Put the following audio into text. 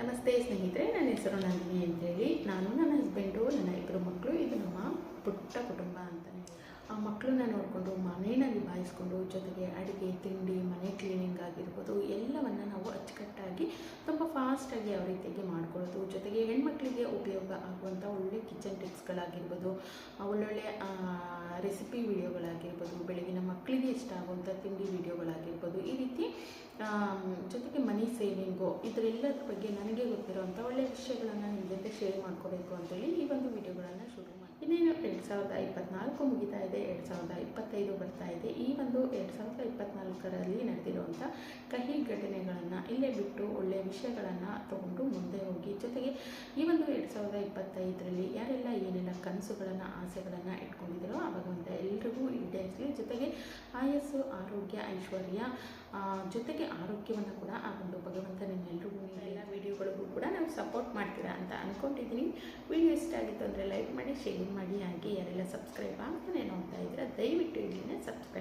ನಮಸ್ತೆ ಸ್ನೇಹಿತರೆ, ನನ್ನ ಹೆಸರು ನಂದಿನಿ ಅಂತೇಳಿ. ನಾನು ನನ್ನ ಹಸ್ಬೆಂಡು ನನ್ನ ಇಬ್ಬರು ಮಕ್ಕಳು ಇದು ನಮ್ಮ ಪುಟ್ಟ ಕುಟುಂಬ ಅಂತಾನೆ ಆ ಮಕ್ಕಳನ್ನ ನೋಡಿಕೊಂಡು ಮನೇನ ನಿಭಾಯಿಸ್ಕೊಂಡು ಜೊತೆಗೆ ಅಡುಗೆ, ತಿಂಡಿ, ಮನೆ ಕ್ಲೀನಿಂಗ್ ಆಗಿರ್ಬೋದು, ಎಲ್ಲವನ್ನು ನಾವು ಅಚ್ಚುಕಟ್ಟಾಗಿ, ತುಂಬ ಫಾಸ್ಟಾಗಿ ಯಾವ ರೀತಿಯಾಗಿ ಮಾಡ್ಕೊಳ್ಳೋದು. ಜೊತೆಗೆ ಹೆಣ್ಮಕ್ಳಿಗೆ ಉಪಯೋಗ ಆಗುವಂಥ ಒಳ್ಳೆ ಕಿಚನ್ ಟಿಪ್ಸ್ಗಳಾಗಿರ್ಬೋದು ಒಳ್ಳೊಳ್ಳೆ ರೆಸಿಪಿ ವಿಡಿಯೋಗಳಾಗಿರ್ಬೋದು ಬೆಳಗಿನ ಮಕ್ಕಳಿಗೆ ಇಷ್ಟ ಆಗುವಂಥ ತಿಂಡಿ ವಿಡಿಯೋಗಳಾಗಿರ್ಬೋದು ಈ ರೀತಿ ಆಮ್, ಜೊತೆಗೆ ಮನಿ ಸೇವಿಂಗು ಇದರೆಲ್ಲದ್ರ ಬಗ್ಗೆ ನನಗೆ ಗೊತ್ತಿರುವಂಥ ಒಳ್ಳೆಯ ವಿಷಯಗಳನ್ನು ನಿಮ್ಮ ಜೊತೆ ಶೇರ್ ಮಾಡ್ಕೋಬೇಕು ಅಂತೇಳಿ ಈ ಒಂದು ವಿಡಿಯೋಗಳನ್ನು ಶುರು ಮಾಡಿ ಇನ್ನೇನು ಎರಡು ಸಾವಿರದ ಇಪ್ಪತ್ನಾಲ್ಕು ಮುಗಿತಾ ಇದೆ, ಎರಡು ಸಾವಿರದ ಇಪ್ಪತ್ತೈದು ಬರ್ತಾ ಇದೆ. ಈ ಒಂದು ಎರಡು ಸಾವಿರದ ಇಪ್ಪತ್ನಾಲ್ಕರಲ್ಲಿ ನಡೆದಿರುವಂಥ ಕಹಿ ಘಟನೆಗಳನ್ನು ಇಲ್ಲೇ ಬಿಟ್ಟು ಒಳ್ಳೆಯ ವಿಷಯಗಳನ್ನು ತಗೊಂಡು ಮುಂದೆ ಹೋಗಿ, ಜೊತೆಗೆ ಈ ಒಂದು ಎರಡು ಸಾವಿರದ ಇಪ್ಪತ್ತೈದರಲ್ಲಿ ಯಾರೆಲ್ಲ ಏನೆಲ್ಲ ಕನಸುಗಳನ್ನು, ಆಸೆಗಳನ್ನು ಇಟ್ಕೊಂಡಿದ್ರೋ ಆವಾಗ ಒಂದೆ ಎಲ್ರಿಗೂ ಜೊತೆಗೆ ಆಯಸ್ಸು ಆರೋಗ್ಯ, ಐಶ್ವರ್ಯ ಜೊತೆಗೆ ಆರೋಗ್ಯವನ್ನು ಕೂಡ ಆ ಒಂದು ಭಗವಂತ ನಿಮ್ಮೆಲ್ಲರಿಗೂ ಎಲ್ಲ ವಿಡಿಯೋಗಳಿಗೂ ಕೂಡ ನಾವು ಸಪೋರ್ಟ್ ಮಾಡ್ತೀರಾ ಅಂತ ಅಂದ್ಕೊಂಡಿದ್ದೀನಿ ವಿಡಿಯೋ ಇಷ್ಟ ಆಗಿತ್ತು ಅಂದರೆ ಲೈಕ್ ಮಾಡಿ ಶೇರ್ ಮಾಡಿ, ಹಾಗೆ ಯಾರೆಲ್ಲ ಸಬ್ಸ್ಕ್ರೈಬ್ ಆಗ್ತಾನೆ ನೋಡ್ತಾ ಇದ್ದೀರಾ, ದಯವಿಟ್ಟು ಇಲ್ಲಿನ ಸಬ್ಸ್ಕ್ರೈಬ್